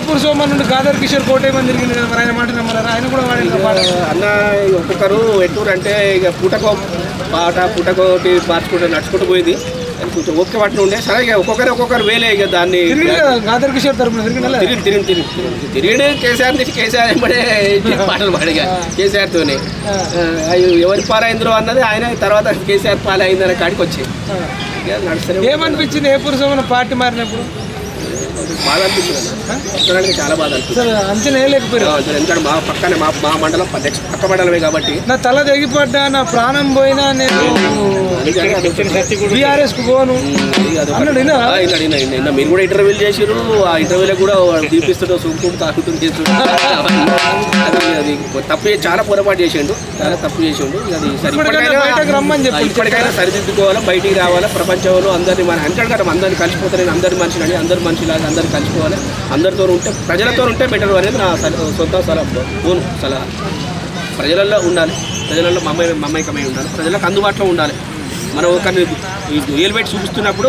ఏపూర్ సోమన్ నుండి గాదర్ కిషోర్ కోటేమని తిరిగింది కదా మరి ఆయన మాట నమ్మరారా ఆయన కూడా వాడిన పాట. అన్న ఒక్కొక్కరు ఎట్టూరు అంటే ఇక పూటకో పాట పూటకోటి మార్చుకుంటూ నడుచుకుంటూ పోయింది. కొంచెం ఓకే పట్టిన ఉండే. సరే ఇక ఒక్కొక్కరు ఒక్కొక్కరు వేలే ఇక దాన్ని. గాదర్ కిషోర్ తరపున తిరిగి తిరిగి తిరిగి తిరిగి తిరిగి కేసీఆర్ నుంచి కేసీఆర్ ఎంబడే పాటలు పాడిగా కేసీఆర్తోనే ఎవరి పాలైందో అన్నది ఆయన తర్వాత కేసీఆర్ పాలైందనే కాడికి వచ్చి ఏమనిపించింది ఏపూర్ సోమన్ పార్టీ మారినప్పుడు? బాధ. చెప్పడానికి చాలా బాధ అసలు అంచనా వేయలేకపోయారు. ఆ, ఎందుకంటే మా పక్కనే మా మా మండలం నెక్స్ట్ పక్క మండలమే కాబట్టి. నా తల తెగిపడ్డా నా ప్రాణం పోయినా నేను బీఆర్ఎస్కు పోను. నిన్న మీరు కూడా ఇంటర్వ్యూలు చేసిరు ఆ ఇంటర్వ్యూలో కూడా దీపిస్తుంటూ సుంకుడు తాకుతూ చేస్తుండు. తప్పు చాలా పొరపాటు చేసిండు. చాలా తప్పు చేసిండు. అది ఇప్పటికైనా సరిదిద్దుకోవాలా బయటికి రావాలా ప్రపంచంలో అందరినీ మన అంటాడు కదా అందరిని కలిసిపోతారని అందరి మనుషులు అని అందరి మనుషులాగా అందరు కలిసిపోవాలి అందరితో ఉంటే ప్రజలతో ఉంటే బెటర్ అనేది నా సొంత సలహా. ఫోన్ సలహా. ప్రజలలో ఉండాలి. ప్రజలలో మమ్మై మమైకమై ఉండాలి. ప్రజలకు అందుబాటులో ఉండాలి. మనం ఒకరిని ఏలు పెట్టి చూపిస్తున్నప్పుడు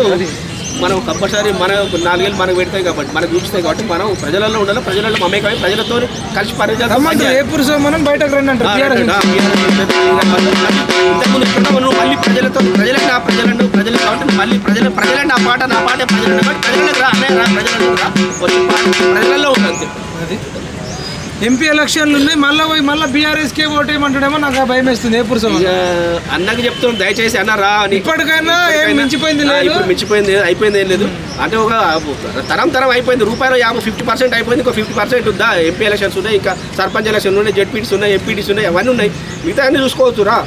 మనం కంపల్సరీ మన నాలుగేళ్ళు మనకు పెడతాయి కాబట్టి మనకు చూపిస్తాయి కాబట్టి మనం ప్రజలలో ఉండాలి. ప్రజలలో మమైకమై ప్రజలతో కలిసి సోమనం బయటకు రండి నువ్వు మళ్ళీ ప్రజలతో ప్రజలకు నా ప్రజలను ప్రజలు కాబట్టి మళ్ళీ ప్రజల ప్రజలే నా పాట నా పాటే ప్రజలను కాబట్టి ప్రజలకు రా అనే రా వచ్చి ప్రజలలో ఎంపీ ఎలక్షన్లు ఉన్నాయి మళ్ళీ పోయి మళ్ళీ బీఆర్ఎస్ కే ఓటేయమంటాడేమో నాకు ఆ భయం వేస్తుంది సోమన్ ఇక అన్నకి చెప్తున్నాం దయచేసి అన్న రా అని. ఇప్పటికైనా ఏం మించిపోయింది లేదు? ఇప్పుడు మించిపోయింది అయిపోయింది ఏం లేదు. అంటే ఒక తరం తరం అయిపోయింది రూపాయలు యాభై ఫిఫ్టీ పర్సెంట్ అయిపోయింది ఇంకో ఫిఫ్టీ పర్సెంట్ ఉందా? ఎంపీ ఎలక్షన్స్ ఉన్నాయి ఇంకా సర్పంచ్ ఎలక్షన్ ఉన్నాయి జెడ్పీటీస్ ఉన్నాయి ఎంపీటీస్ ఉన్నాయి అవన్నీ ఉన్నాయి. మిగతా అన్ని చూసుకోవచ్చు రా.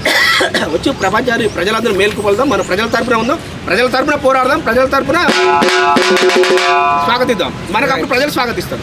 వచ్చి ప్రపంచాన్ని ప్రజలందరూ మేల్కొల్దాం మన ప్రజల తరపున ఉందాం. ప్రజల తరపున పోరాడదాం. ప్రజల తరపున స్వాగతిద్దాం. మనకు అప్పుడు ప్రజలు స్వాగతిస్తారు.